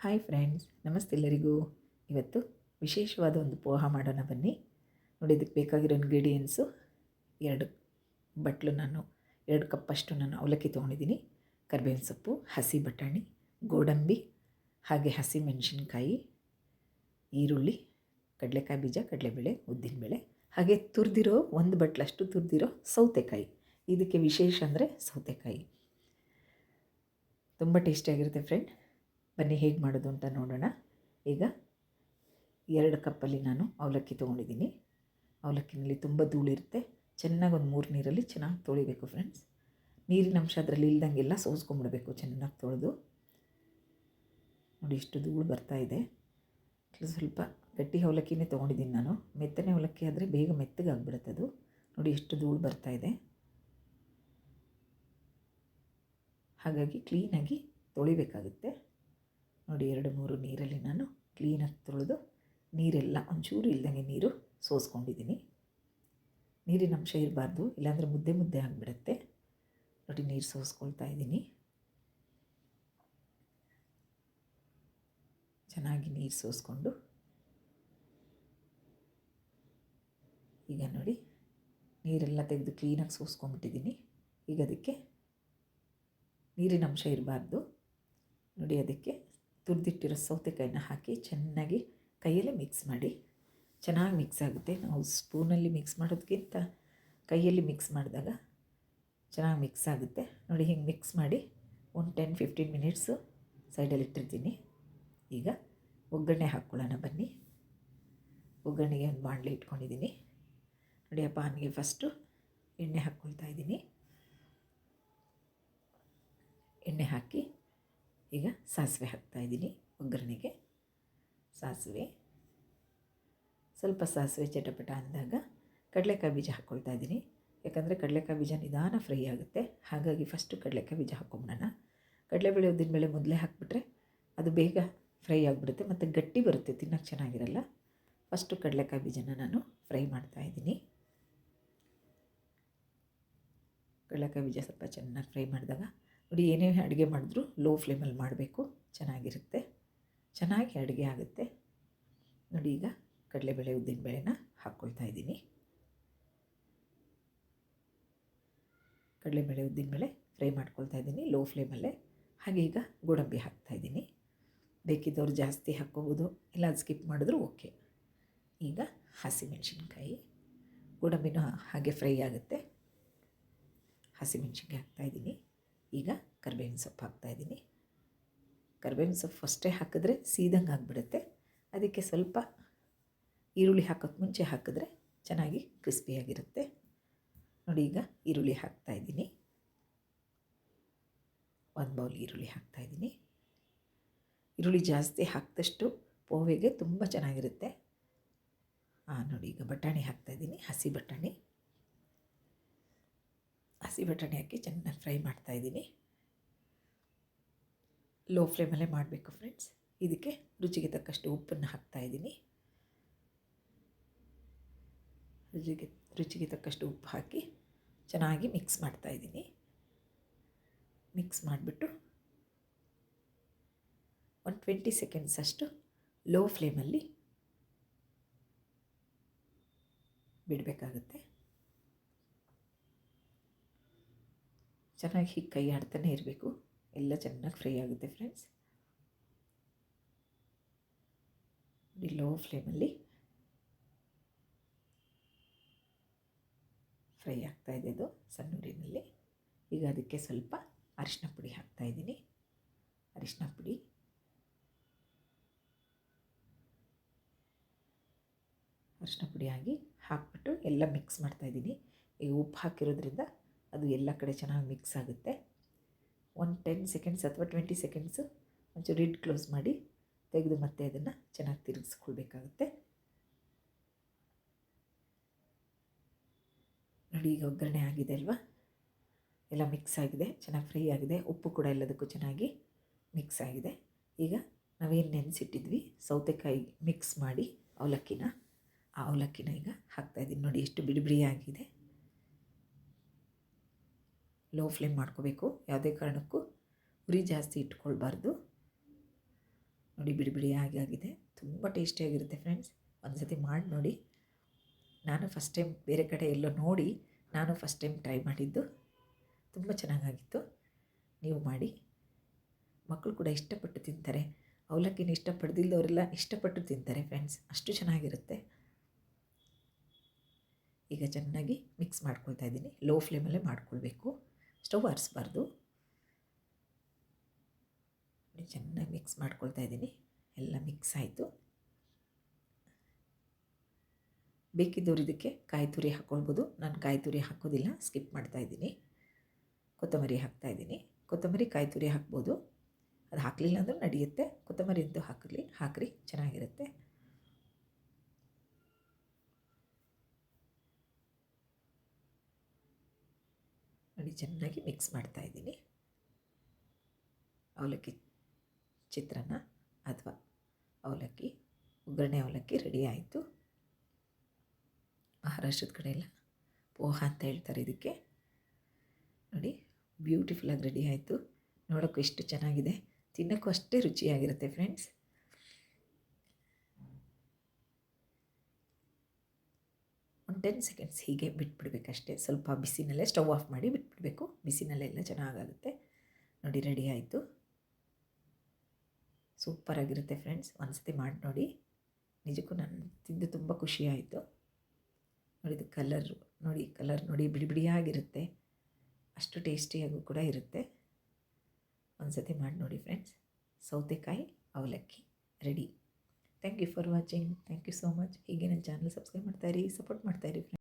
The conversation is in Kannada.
ಹಾಯ್ ಫ್ರೆಂಡ್ಸ್, ನಮಸ್ತೆ ಎಲ್ಲರಿಗೂ. ಇವತ್ತು ವಿಶೇಷವಾದ ಒಂದು ಪೋಹ ಮಾಡೋಣ ಬನ್ನಿ. ನೋಡಿ ಇದಕ್ಕೆ ಬೇಕಾಗಿರೋ ಇಂಗ್ರೀಡಿಯೆಂಟ್ಸು ಎರಡು ಬಟ್ಲು ನಾನು, ಎರಡು ಕಪ್ಪಷ್ಟು ನಾನು ಅವಲಕ್ಕಿ ತೊಗೊಂಡಿದ್ದೀನಿ. ಕರ್ಬೇವಿನ ಸೊಪ್ಪು, ಹಸಿ ಬಟಾಣಿ, ಗೋಡಂಬಿ, ಹಾಗೆ ಹಸಿ ಮೆಣಸಿನ್ಕಾಯಿ, ಈರುಳ್ಳಿ, ಕಡಲೆಕಾಯಿ ಬೀಜ, ಕಡಲೆಬೇಳೆ, ಉದ್ದಿನಬೇಳೆ, ಹಾಗೆ ತುರಿದಿರೋ ಒಂದು ಬಟ್ಲಷ್ಟು ತುರಿದಿರೋ ಸೌತೆಕಾಯಿ. ಇದಕ್ಕೆ ವಿಶೇಷ ಅಂದರೆ ಸೌತೆಕಾಯಿ. ತುಂಬ ಟೇಸ್ಟಿಯಾಗಿರುತ್ತೆ ಫ್ರೆಂಡ್. ಬನ್ನಿ, ಹೇಗೆ ಮಾಡೋದು ಅಂತ ನೋಡೋಣ. ಈಗ ಎರಡು ಕಪ್ಪಲ್ಲಿ ನಾನು ಅವಲಕ್ಕಿ ತೊಗೊಂಡಿದ್ದೀನಿ. ಅವಲಕ್ಕಿನಲ್ಲಿ ತುಂಬ ಧೂಳಿರುತ್ತೆ ಚೆನ್ನಾಗಿ ಒಂದು ಮೂರು ನೀರಲ್ಲಿ ಚೆನ್ನಾಗಿ ತೊಳಿಬೇಕು ಫ್ರೆಂಡ್ಸ್ ನೀರಿನ ಅಂಶ ಅದರಲ್ಲಿ ಇಲ್ದಂಗೆಲ್ಲ ಸೋಸ್ಕೊಂಬಿಡಬೇಕು ಚೆನ್ನಾಗಿ ತೊಳೆದು. ನೋಡಿ, ಇಷ್ಟು ಧೂಳು ಬರ್ತಾ ಇದೆ. ಸ್ವಲ್ಪ ಗಟ್ಟಿ ಅವಲಕ್ಕಿನೇ ತೊಗೊಂಡಿದ್ದೀನಿ ನಾನು. ಮೆತ್ತನೆ ಅವಲಕ್ಕಿ ಆದರೆ ಬೇಗ ಮೆತ್ತಗಾಗ್ಬಿಡುತ್ತೆ ಅದು. ನೋಡಿ ಎಷ್ಟು ಧೂಳು ಬರ್ತಾ ಇದೆ. ಹಾಗಾಗಿ ಕ್ಲೀನಾಗಿ ತೊಳಿಬೇಕಾಗುತ್ತೆ. ನೋಡಿ ಎರಡು ಮೂರು ನೀರಲ್ಲಿ ನಾನು ಕ್ಲೀನಾಗಿ ತೊಳೆದು ನೀರೆಲ್ಲ ಒಂಚೂರು ಇಲ್ದಂಗೆ ನೀರು ಸೋಸ್ಕೊಂಡಿದ್ದೀನಿ. ನೀರಿನ ಅಂಶ ಇರಬಾರ್ದು, ಇಲ್ಲಾಂದರೆ ಮುದ್ದೆ ಮುದ್ದೆ ಆಗಿಬಿಡುತ್ತೆ. ನೋಡಿ ನೀರು ಸೋಸ್ಕೊಳ್ತಾ ಇದ್ದೀನಿ. ಚೆನ್ನಾಗಿ ನೀರು ಸೋಸ್ಕೊಂಡು. ಈಗ ನೋಡಿ ನೀರೆಲ್ಲ ತೆಗೆದು ಕ್ಲೀನಾಗಿ ಸೋಸ್ಕೊಂಡ್ಬಿಟ್ಟಿದ್ದೀನಿ. ಈಗ ಅದಕ್ಕೆ ನೀರಿನ ಅಂಶ ಇರಬಾರ್ದು. ನೋಡಿ ಅದಕ್ಕೆ ತುರಿದಿಟ್ಟಿರೋ ಸೌತೆಕಾಯಿನ ಹಾಕಿ ಚೆನ್ನಾಗಿ ಕೈಯಲ್ಲೇ ಮಿಕ್ಸ್ ಮಾಡಿ. ಚೆನ್ನಾಗಿ ಮಿಕ್ಸ್ ಆಗುತ್ತೆ. ನಾವು ಸ್ಪೂನಲ್ಲಿ ಮಿಕ್ಸ್ ಮಾಡೋದಕ್ಕಿಂತ ಕೈಯಲ್ಲಿ ಮಿಕ್ಸ್ ಮಾಡಿದಾಗ ಚೆನ್ನಾಗಿ ಮಿಕ್ಸ್ ಆಗುತ್ತೆ. ನೋಡಿ ಹಿಂಗೆ ಮಿಕ್ಸ್ ಮಾಡಿ ಒಂದು ಟೆನ್ ಫಿಫ್ಟೀನ್ ಮಿನಿಟ್ಸು ಸೈಡಲ್ಲಿ ಇಟ್ಟಿರ್ತೀನಿ. ಈಗ ಒಗ್ಗರಣೆ ಹಾಕ್ಕೊಳ್ಳೋಣ ಬನ್ನಿ. ಒಗ್ಗರಣೆಗೆ ಒಂದು ಬಾಣಲೆ ಇಟ್ಕೊಂಡಿದ್ದೀನಿ. ನೋಡಿ ಆ ಪಾನಿಗೆ ಫಸ್ಟು ಎಣ್ಣೆ ಹಾಕ್ಕೊಳ್ತಾ ಇದ್ದೀನಿ. ಎಣ್ಣೆ ಹಾಕಿ ಈಗ ಸಾಸಿವೆ ಹಾಕ್ತಾಯಿದ್ದೀನಿ ಒಗ್ಗರಣೆಗೆ ಸಾಸಿವೆ. ಸ್ವಲ್ಪ ಸಾಸಿವೆ ಚಟಪಟ ಅಂದಾಗ ಕಡಲೆಕಾಯಿ ಬೀಜ ಹಾಕ್ಕೊಳ್ತಾ ಇದ್ದೀನಿ. ಯಾಕಂದರೆ ಕಡಲೆಕಾಯಿ ಬೀಜ ನಿಧಾನ ಫ್ರೈ ಆಗುತ್ತೆ. ಹಾಗಾಗಿ ಫಸ್ಟು ಕಡಲೆಕಾಯಿ ಬೀಜ ಹಾಕ್ಕೊಂಬಿಡೋಣ ಕಡಲೆಬೇಳೆ ಉದ್ದಿನಬೇಳೆ ಮೊದಲೇ ಹಾಕಿಬಿಟ್ರೆ ಅದು ಬೇಗ ಫ್ರೈ ಆಗಿಬಿಡುತ್ತೆ ಮತ್ತು ಗಟ್ಟಿ ಬರುತ್ತೆ, ತಿನ್ನೋಕ್ಕೆ ಚೆನ್ನಾಗಿರಲ್ಲ. ಫಸ್ಟು ಕಡಲೆಕಾಯಿ ಬೀಜನ ನಾನು ಫ್ರೈ ಮಾಡ್ತಾಯಿದ್ದೀನಿ ಕಡಲೆಕಾಯಿ ಬೀಜ ಸ್ವಲ್ಪ ಚೆನ್ನಾಗಿ ಫ್ರೈ ಮಾಡಿದಾಗ ನೋಡಿ ಏನೇ ಅಡುಗೆ ಮಾಡಿದ್ರೂ ಲೋ ಫ್ಲೇಮಲ್ಲಿ ಮಾಡಬೇಕು. ಚೆನ್ನಾಗಿರುತ್ತೆ. ಚೆನ್ನಾಗಿ ಅಡುಗೆ ಆಗುತ್ತೆ. ನೋಡಿ, ಈಗ ಕಡಲೆಬೇಳೆ ಉದ್ದಿನಬೇಳೆನ ಹಾಕ್ಕೊಳ್ತಾ ಇದ್ದೀನಿ. ಕಡಲೆಬೇಳೆ ಉದ್ದಿನಬೇಳೆ ಫ್ರೈ ಮಾಡ್ಕೊಳ್ತಾ ಇದ್ದೀನಿ ಲೋ ಫ್ಲೇಮಲ್ಲೇ ಹಾಗೆ ಈಗ ಗೋಡಂಬಿ ಹಾಕ್ತಾಯಿದ್ದೀನಿ ಬೇಕಿದ್ದವ್ರು ಜಾಸ್ತಿ ಹಾಕ್ಕೋಬೋದು, ಇಲ್ಲ ಸ್ಕಿಪ್ ಮಾಡಿದ್ರು ಓಕೆ. ಈಗ ಹಸಿಮೆಣ್ಸಿನ್ಕಾಯಿ. ಗೋಡಂಬಿನೂ ಹಾಗೆ ಫ್ರೈ ಆಗುತ್ತೆ. ಹಸಿಮೆಣ್ಸಿನ್ಕಾಯಿ ಹಾಕ್ತಾಯಿದ್ದೀನಿ ಈಗ ಕರ್ಬೇವಿನ ಸೊಪ್ಪು ಹಾಕ್ತಾಯಿದ್ದೀನಿ ಕರ್ಬೇವಿನ ಸೊಪ್ಪು ಫಸ್ಟೇ ಹಾಕಿದ್ರೆ ಸೀದಂಗೆ ಆಗಿಬಿಡುತ್ತೆ. ಅದಕ್ಕೆ ಸ್ವಲ್ಪ ಈರುಳ್ಳಿ ಹಾಕೋಕ್ಕೆ ಮುಂಚೆ ಹಾಕಿದ್ರೆ ಚೆನ್ನಾಗಿ ಕ್ರಿಸ್ಪಿಯಾಗಿರುತ್ತೆ ನೋಡಿ ಈಗ ಈರುಳ್ಳಿ ಹಾಕ್ತಾಯಿದ್ದೀನಿ ಒಂದು ಬೌಲ್ ಈರುಳ್ಳಿ ಹಾಕ್ತಾಯಿದ್ದೀನಿ ಈರುಳ್ಳಿ ಜಾಸ್ತಿ ಹಾಕಿದಷ್ಟು ಪೋವೆಗೆ ತುಂಬ ಚೆನ್ನಾಗಿರುತ್ತೆ. ಹಾಂ ನೋಡಿ ಈಗ ಬಟಾಣಿ ಹಾಕ್ತಾಯಿದ್ದೀನಿ ಹಸಿ ಬಟಾಣಿ. ಹಸಿ ಬಟಾಣಿ ಹಾಕಿ ಚೆನ್ನಾಗಿ ಫ್ರೈ ಮಾಡ್ತಾಯಿದ್ದೀನಿ ಲೋ ಫ್ಲೇಮಲ್ಲೇ ಮಾಡಬೇಕು ಫ್ರೆಂಡ್ಸ್ ಇದಕ್ಕೆ ರುಚಿಗೆ ತಕ್ಕಷ್ಟು ಉಪ್ಪನ್ನು ಹಾಕ್ತಾಯಿದ್ದೀನಿ ರುಚಿಗೆ ರುಚಿಗೆ ತಕ್ಕಷ್ಟು ಉಪ್ಪು ಹಾಕಿ ಚೆನ್ನಾಗಿ ಮಿಕ್ಸ್ ಮಾಡ್ತಾಯಿದ್ದೀನಿ ಮಿಕ್ಸ್ ಮಾಡಿಬಿಟ್ಟು ಒಂದು ಟ್ವೆಂಟಿ ಸೆಕೆಂಡ್ಸ್ ಅಷ್ಟು ಲೋ ಫ್ಲೇಮಲ್ಲಿ ಬಿಡಬೇಕಾಗುತ್ತೆ. ಚೆನ್ನಾಗಿ ಹೀಗೆ ಕೈ ಆಡ್ತಾನೆ ಇರಬೇಕು. ಎಲ್ಲ ಚೆನ್ನಾಗಿ ಫ್ರೈ ಆಗುತ್ತೆ ಫ್ರೆಂಡ್ಸ್ ನೋಡಿ ಲೋ ಫ್ಲೇಮಲ್ಲಿ ಫ್ರೈ ಆಗ್ತಾಯಿದೆ ಅದು ಸಣ್ಣೂರಿನಲ್ಲಿ ಈಗ ಅದಕ್ಕೆ ಸ್ವಲ್ಪ ಅರಿಶಿನ ಪುಡಿ ಹಾಕ್ತಾಯಿದ್ದೀನಿ ಅರಿಶಿನ ಪುಡಿ. ಅರಿಶಿನ ಪುಡಿ ಹಾಕಿ ಹಾಕ್ಬಿಟ್ಟು ಎಲ್ಲ ಮಿಕ್ಸ್ ಮಾಡ್ತಾಯಿದ್ದೀನಿ ಈಗ ಉಪ್ಪು ಹಾಕಿರೋದ್ರಿಂದ ಅದು ಎಲ್ಲ ಕಡೆ ಚೆನ್ನಾಗಿ ಮಿಕ್ಸ್ ಆಗುತ್ತೆ. ಒಂದು ಟೆನ್ ಸೆಕೆಂಡ್ಸ್ ಅಥವಾ ಟ್ವೆಂಟಿ ಸೆಕೆಂಡ್ಸು ಒಂಚೂರು ರಿಡ್ ಕ್ಲೋಸ್ ಮಾಡಿ ತೆಗೆದು ಮತ್ತೆ ಅದನ್ನು ಚೆನ್ನಾಗಿ ತಿರುಗಿಸ್ಕೊಳ್ಬೇಕಾಗುತ್ತೆ. ನೋಡಿ, ಈಗ ಒಗ್ಗರಣೆ ಆಗಿದೆ ಅಲ್ವಾ? ಎಲ್ಲ ಮಿಕ್ಸ್ ಆಗಿದೆ, ಚೆನ್ನಾಗಿ ಫ್ರೈ ಆಗಿದೆ. ಉಪ್ಪು ಕೂಡ ಎಲ್ಲದಕ್ಕೂ ಚೆನ್ನಾಗಿ ಮಿಕ್ಸ್ ಆಗಿದೆ. ಈಗ ನಾವೇನು ನೆನೆಸಿಟ್ಟಿದ್ವಿ? ಸೌತೆಕಾಯಿ ಮಿಕ್ಸ್ ಮಾಡಿ ಅವಲಕ್ಕಿನ. ಆ ಅವಲಕ್ಕಿನ ಈಗ ಹಾಕ್ತಾಯಿದ್ದೀನಿ ನೋಡಿ, ಎಷ್ಟು ಬಿಡಿ ಆಗಿದೆ. ಲೋ ಫ್ಲೇಮ್ ಮಾಡ್ಕೋಬೇಕು. ಯಾವುದೇ ಕಾರಣಕ್ಕೂ ಉರಿ ಜಾಸ್ತಿ ಇಟ್ಕೊಳ್ಬಾರ್ದು. ನೋಡಿ, ಬಿಡಿ ಬಿಡಿ ಆಗಿ ಆಗಿದೆ. ತುಂಬ ಟೇಸ್ಟಿಯಾಗಿರುತ್ತೆ ಫ್ರೆಂಡ್ಸ್ ಒಂದು ಸತಿ ಮಾಡಿ ನೋಡಿ. ನಾನು ಫಸ್ಟ್ ಟೈಮ್ ಬೇರೆ ಕಡೆ ಎಲ್ಲೋ ನೋಡಿ ನಾನು ಫಸ್ಟ್ ಟೈಮ್ ಟ್ರೈ ಮಾಡಿದ್ದು. ತುಂಬ ಚೆನ್ನಾಗಾಗಿತ್ತು. ನೀವು ಮಾಡಿ. ಮಕ್ಕಳು ಕೂಡ ಇಷ್ಟಪಟ್ಟು ತಿಂತಾರೆ. ಅವಲಕ್ಕಿನ ಇಷ್ಟಪಡ್ದಿಲ್ಲದವರೆಲ್ಲ ಇಷ್ಟಪಟ್ಟು ತಿಂತಾರೆ ಫ್ರೆಂಡ್ಸ್ ಅಷ್ಟು ಚೆನ್ನಾಗಿರುತ್ತೆ. ಈಗ ಚೆನ್ನಾಗಿ ಮಿಕ್ಸ್ ಮಾಡ್ಕೊಳ್ತಾ ಇದ್ದೀನಿ. ಲೋ ಫ್ಲೇಮಲ್ಲೇ ಮಾಡ್ಕೊಳ್ಬೇಕು. ಸ್ಟವ್ ಆರಿಸ್ಬಾರ್ದು. ಚೆನ್ನಾಗಿ ಮಿಕ್ಸ್ ಮಾಡ್ಕೊಳ್ತಾ ಇದ್ದೀನಿ. ಎಲ್ಲ ಮಿಕ್ಸ್ ಆಯಿತು. ಬೇಕಿದ್ದವ್ರು ಇದಕ್ಕೆ ಕಾಯಿ ತುರಿ ಹಾಕ್ಕೊಳ್ಬೋದು ನಾನು ಕಾಯಿ ತುರಿ ಹಾಕೋದಿಲ್ಲ ಸ್ಕಿಪ್ ಮಾಡ್ತಾ ಇದ್ದೀನಿ. ಕೊತ್ತಂಬರಿ ಹಾಕ್ತಾ ಇದ್ದೀನಿ. ಕೊತ್ತಂಬರಿ, ಕಾಯಿ ತುರಿ ಹಾಕ್ಬೋದು. ಅದು ಹಾಕಲಿಲ್ಲ ಅಂದರೂ ನಡೆಯುತ್ತೆ. ಕೊತ್ತಂಬರಿ ಅಂತೂ ಹಾಕಲಿ, ಹಾಕ್ರಿ, ಚೆನ್ನಾಗಿರುತ್ತೆ ನೋಡಿ ಚೆನ್ನಾಗಿ ಮಿಕ್ಸ್ ಮಾಡ್ತಾ ಇದ್ದೀನಿ. ಅವಲಕ್ಕಿ ಚಿತ್ರಾನ್ನ ಅಥವಾ ಅವಲಕ್ಕಿ, ಒಗ್ಗರಣೆ ಅವಲಕ್ಕಿ ರೆಡಿ ಆಯಿತು. ಮಹಾರಾಷ್ಟ್ರದ ಕಡೆ ಎಲ್ಲ ಪೋಹ ಅಂತ ಹೇಳ್ತಾರೆ ಇದಕ್ಕೆ. ನೋಡಿ ಬ್ಯೂಟಿಫುಲ್ಲಾಗಿ ರೆಡಿ ಆಯಿತು. ನೋಡೋಕ್ಕೂ ಎಷ್ಟು ಚೆನ್ನಾಗಿದೆ. ತಿನ್ನೋಕ್ಕೂ ಅಷ್ಟೇ ರುಚಿಯಾಗಿರುತ್ತೆ ಫ್ರೆಂಡ್ಸ್ ಟೆನ್ ಸೆಕೆಂಡ್ಸ್ ಹೀಗೆ ಬಿಟ್ಬಿಡ್ಬೇಕಷ್ಟೇ. ಸ್ವಲ್ಪ ಬಿಸಿನಲ್ಲೇ ಸ್ಟವ್ ಆಫ್ ಮಾಡಿ ಬಿಟ್ಬಿಡಬೇಕು. ಬಿಸಿನಲ್ಲೆಲ್ಲ ಚೆನ್ನಾಗಾಗುತ್ತೆ. ನೋಡಿ, ರೆಡಿ ಆಯಿತು. ಸೂಪರಾಗಿರುತ್ತೆ ಫ್ರೆಂಡ್ಸ್. ಒಂದ್ಸತಿ ಮಾಡಿ ನೋಡಿ. ನಿಜಕ್ಕೂ ನಾನು ತಿಂದು ತುಂಬ ನೋಡಿ, ಇದು ಕಲರ್ ನೋಡಿ ಕಲರ್ ನೋಡಿ, ಬಿಡಿ ಬಿಡಿಯಾಗಿರುತ್ತೆ. ಅಷ್ಟು ಟೇಸ್ಟಿಯಾಗೂ ಕೂಡ ಇರುತ್ತೆ. ಒಂದು ಸತಿ ಮಾಡಿ ನೋಡಿ ಫ್ರೆಂಡ್ಸ್. ಸೌತೆಕಾಯಿ ಅವಲಕ್ಕಿ ready. Thank you for watching thank you so much ಈಗಿನ ನನ್ನ ಚಾನಲ್ ಸಬ್ಸ್ಕ್ರೈಬ್ ಮಾಡ್ತಾಯಿರಿ ಸಪೋರ್ಟ್ ಮಾಡ್ತಾಯಿರಿ